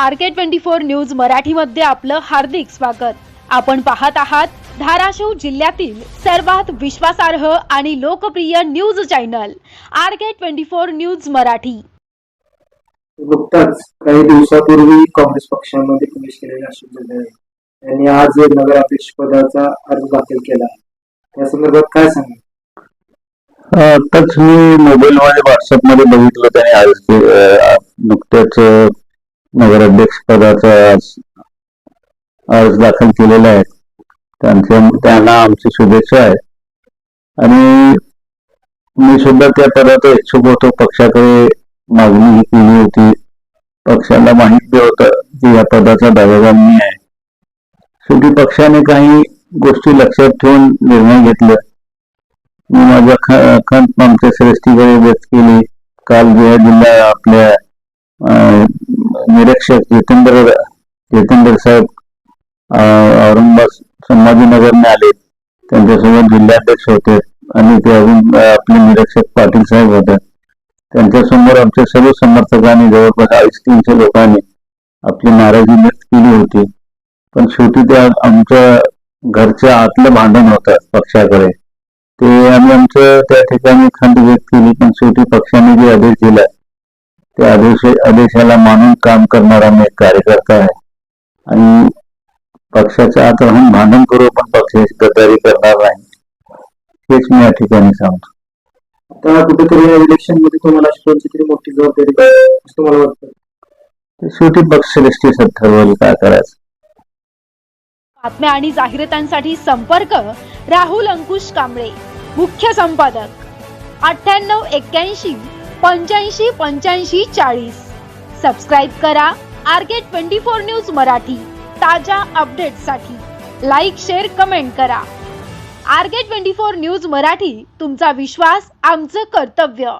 R K twenty four news मराठीमध्ये आपलं हार्दिक स्वागत. आपण पाहत आहात धाराशिव जिल्ह्यातील सर्वात विश्वासार्ह आणि लोकप्रिय news channel R K twenty four news Marathi. नुकताच काही दिवसापूर्वी काँग्रेस पक्षामध्ये प्रवेश केलेले अशोक जगदाळे यांनी आज नगराध्यक्ष पदाचा अर्ज दाखल केला. त्या संदर्भात काय सांगा आताच मी मोबाईल मध्ये व्हॉट्सअपमध्ये बघितलं त्याने आज नुकत्याच नगराध्यक्ष पदाचा आज अर्ज दाखल केलेला आहे. त्यांच्या त्यांना आमची शुभेच्छा आहे. आणि मी सुद्धा त्या पदाचा इच्छुक होतो. पक्षाकडे मागणी ही केली होती. पक्षाला माहिती होतं की या पदाचा दावेदार मी आहे. शेवटी पक्षाने काही गोष्टी लक्षात ठेवून निर्णय घेतला. मी माझ्या ख- खंत आमच्या श्रेष्ठीकडे व्यक्त केली. काल जे जिल्हा आपल्या निरीक्षक जितेंद्र जितेंद्र साहेब औरंगाबाद संभाजीनगरने आले. त्यांच्यासोबत जिल्हाध्यक्ष होते आणि ते अजून आपले निरीक्षक पाटील साहेब होते. त्यांच्यासमोर आमच्या सर्व समर्थकांनी जवळपास अडीच तीनशे लोकांनी आपली नाराजी व्यक्त केली होती. पण शेवटी त्या आमच्या घरच्या आतलं भांडण होतं पक्षाकडे. ते आम्ही आमचं त्या ठिकाणी खंड व्यक्त केली पण शेवटी पक्षाने जे आदेश दिला त्या आदेश आदेशाला मानून काम करणारा मी एक कार्यकर्ता आहे. आणि पक्षाच्या आत राहून भांडण करू पण पक्षाची गद्दारी करणार नाही. हेच मी या ठिकाणी सांगतो. आता कुठेतरी या इलेक्शनमध्ये तुम्हाला अशी कोणती तरी मोठी जबाबदारी आहे, असं तुम्हाला वाटतं? ते शेवटी पक्ष श्रेष्ठी ठरवेल काय करायचं. बातम्या आणि जाहिरातांसाठी संपर्क राहुल अंकुश कांबळे मुख्य संपादक. अठ्ठ्याण्णव एक्क्याऐंशी पंच्याऐंशी पंच्याऐंशी चाळीस. सबस्क्राईब करा. R K twenty four news Marathi. ताज्या अपडेट्ससाठी लाईक शेअर कमेंट करा. R K twenty four news Marathi तुमचा विश्वास आमचं कर्तव्य.